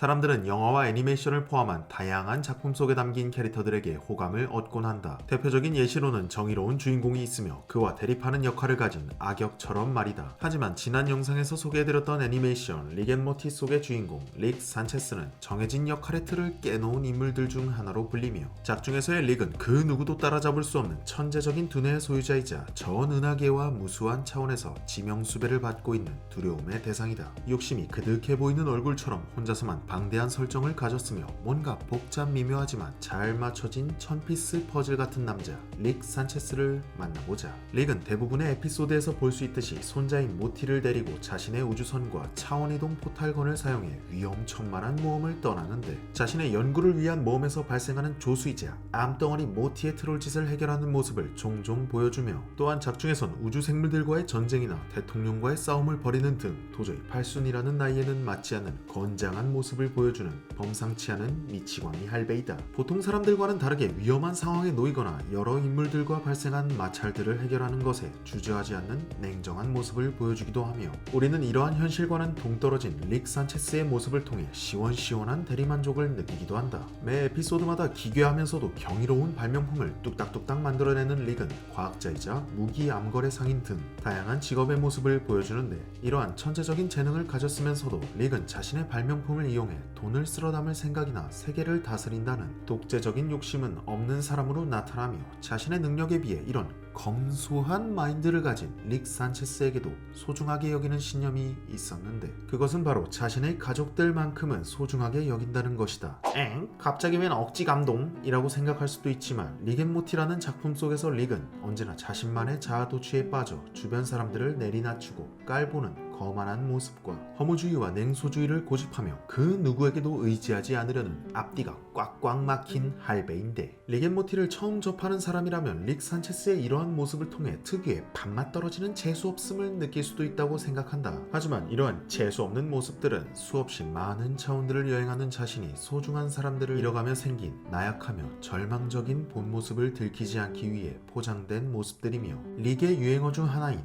사람들은 영화와 애니메이션을 포함한 다양한 작품 속에 담긴 캐릭터들에게 호감을 얻곤 한다. 대표적인 예시로는 정의로운 주인공이 있으며 그와 대립하는 역할을 가진 악역처럼 말이다. 하지만 지난 영상에서 소개해드렸던 애니메이션 릭앤모티 속의 주인공 릭 산체스는 정해진 역할의 틀을 깨놓은 인물들 중 하나로 불리며 작중에서의 릭은 그 누구도 따라잡을 수 없는 천재적인 두뇌의 소유자이자 전은하계와 무수한 차원에서 지명수배를 받고 있는 두려움의 대상이다. 욕심이 그득해 보이는 얼굴처럼 혼자서만 방대한 설정을 가졌으며 뭔가 복잡 미묘하지만 잘 맞춰진 천피스 퍼즐 같은 남자 릭 산체스를 만나보자. 릭은 대부분의 에피소드에서 볼 수 있듯이 손자인 모티를 데리고 자신의 우주선과 차원이동 포탈건을 사용해 위험천만한 모험을 떠나는데 자신의 연구를 위한 모험에서 발생하는 조수이자 암덩어리 모티의 트롤짓을 해결하는 모습을 종종 보여주며 또한 작중에선 우주 생물들과의 전쟁이나 대통령과의 싸움을 벌이는 등 도저히 팔순이라는 나이에는 맞지 않는 건장한 모습을 보여주는 범상치 않은 미치광이 할배이다. 보통 사람들과는 다르게 위험한 상황에 놓이거나 여러 인물들과 발생한 마찰들을 해결하는 것에 주저하지 않는 냉정한 모습을 보여주기도 하며 우리는 이러한 현실과는 동떨어진 릭 산체스의 모습을 통해 시원시원한 대리만족을 느끼기도 한다. 매 에피소드마다 기괴하면서도 경이로운 발명품을 뚝딱뚝딱 만들어내는 릭은 과학자이자 무기 암거래 상인 등 다양한 직업의 모습을 보여주는데 이러한 천재적인 재능을 가졌으면서도 릭은 자신의 발명품을 이용해 돈을 쓸어 담을 생각이나 세계를 다스린다는 독재적인 욕심은 없는 사람으로 나타나며 자신의 능력에 비해 이런 검소한 마인드를 가진 릭 산체스에게도 소중하게 여기는 신념이 있었는데 그것은 바로 자신의 가족들만큼은 소중하게 여긴다는 것이다. 엥? 갑자기 웬 억지 감동이라고 생각할 수도 있지만 릭앤모티라는 작품 속에서 릭은 언제나 자신만의 자아 도취에 빠져 주변 사람들을 내리낮추고 깔보는 거만한 모습과 허무주의와 냉소주의를 고집하며 그 누구에게도 의지하지 않으려는 앞뒤가 꽉꽉 막힌 할배인데 릭앤모티를 처음 접하는 사람이라면 릭 산체스의 이러한 모습을 통해 특유의 밥맛 떨어지는 재수없음을 느낄 수도 있다고 생각한다. 하지만 이러한 재수없는 모습들은 수없이 많은 차원들을 여행하는 자신이 소중한 사람들을 잃어가며 생긴 나약하며 절망적인 본 모습을 들키지 않기 위해 포장된 모습들이며 릭의 유행어 중 하나인!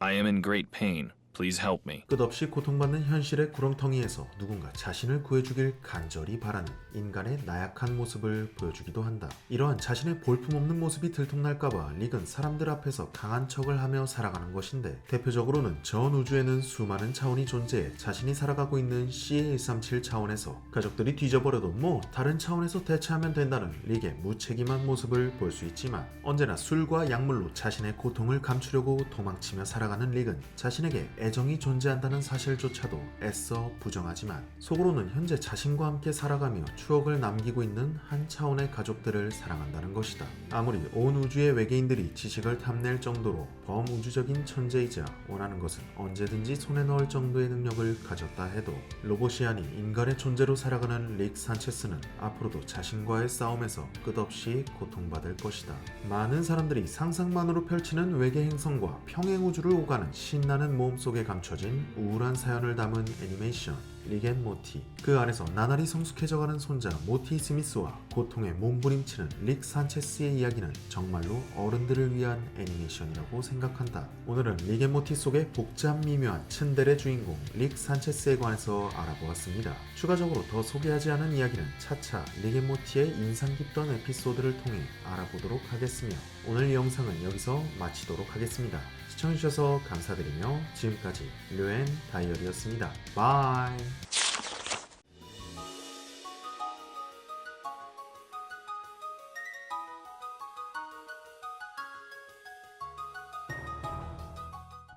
I am in great pain. Please help me. 끝없이 고통받는 현실의 구렁텅이에서 누군가 자신을 구해주길 간절히 바라는 인간의 나약한 모습을 보여주기도 한다. 이러한 자신의 볼품없는 모습이 들통날까봐 릭은 사람들 앞에서 강한 척을 하며 살아가는 것인데 대표적으로는 전 우주에는 수많은 차원이 존재해 자신이 살아가고 있는 CA137 차원에서 가족들이 뒤져버려도 뭐 다른 차원에서 대처하면 된다는 릭의 무책임한 모습을 볼 수 있지만 언제나 술과 약물로 자신의 고통을 감추려고 도망치며 살아가는 릭은 자신에게 애정이 존재한다는 사실조차도 애써 부정하지만 속으로는 현재 자신과 함께 살아가며 추억을 남기고 있는 한 차원의 가족들을 사랑한다는 것이다. 아무리 온 우주의 외계인들이 지식을 탐낼 정도로 범우주적인 천재이자 원하는 것은 언제든지 손에 넣을 정도의 능력을 가졌다 해도 로봇이 아닌 인간의 존재로 살아가는 릭 산체스는 앞으로도 자신과의 싸움에서 끝없이 고통받을 것이다. 많은 사람들이 상상만으로 펼치는 외계 행성과 평행 우주를 오가는 신나는 모험 속에 감춰진 우울한 사연을 담은 애니메이션 릭앤모티 그 안에서 나날이 성숙해져가는 손자 모티 스미스와 고통에 몸부림치는 릭 산체스의 이야기는 정말로 어른들을 위한 애니메이션이라고 생각한다. 오늘은 릭앤모티 속의 복잡 미묘한 츤데레 주인공 릭 산체스에 관해서 알아보았습니다. 추가적으로 더 소개하지 않은 이야기는 차차 릭앤모티의 인상 깊던 에피소드를 통해 알아보도록 하겠으며 오늘 이 영상은 여기서 마치도록 하겠습니다. 시청해주셔서 감사드리며 지금까지 류엔 다이어리였습니다. 바이